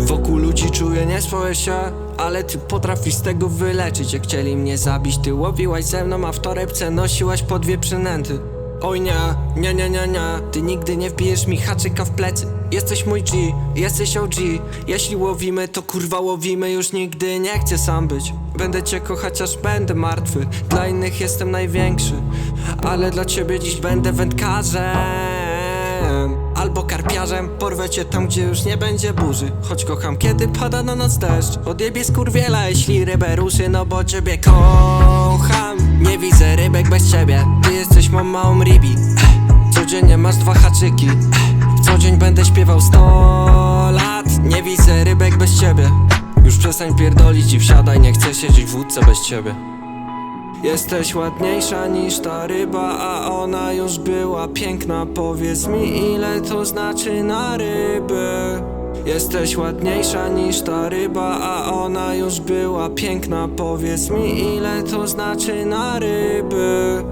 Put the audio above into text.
Wokół ludzi czuję nieswoje się Ale ty potrafisz z tego wyleczyć. Jak chcieli mnie zabić, ty łowiłaś ze mną A w torebce nosiłaś po dwie przynęty. Oj nie, nie, nie, nie, nie Ty nigdy nie wbijesz mi haczyka w plecy. Jesteś mój G, jesteś OG Jeśli łowimy, to kurwa łowimy Już nigdy nie chcę sam być. Będę cię kochać, aż będę martwy. Dla innych jestem największy Ale dla ciebie dziś będę wędkarzem Albo karpiarzem. Porwę cię tam, gdzie już nie będzie burzy. Choć kocham, kiedy pada na noc deszcz. Odjebie skurwiela, jeśli rybę ruszy No bo ciebie kocham. Nie widzę rybek bez ciebie. Ty jesteś mą małą ribi Codziennie masz dwa haczyki. Co dzień będę śpiewał sto lat. Nie widzę rybek bez ciebie. Już przestań pierdolić i wsiadaj Nie chcę siedzieć w łódce bez ciebie. Jesteś ładniejsza niż ta ryba, a ona już była piękna. Powiedz mi ile to znaczy na ryby Jesteś ładniejsza niż ta ryba, a ona już była piękna. Powiedz mi ile to znaczy na ryby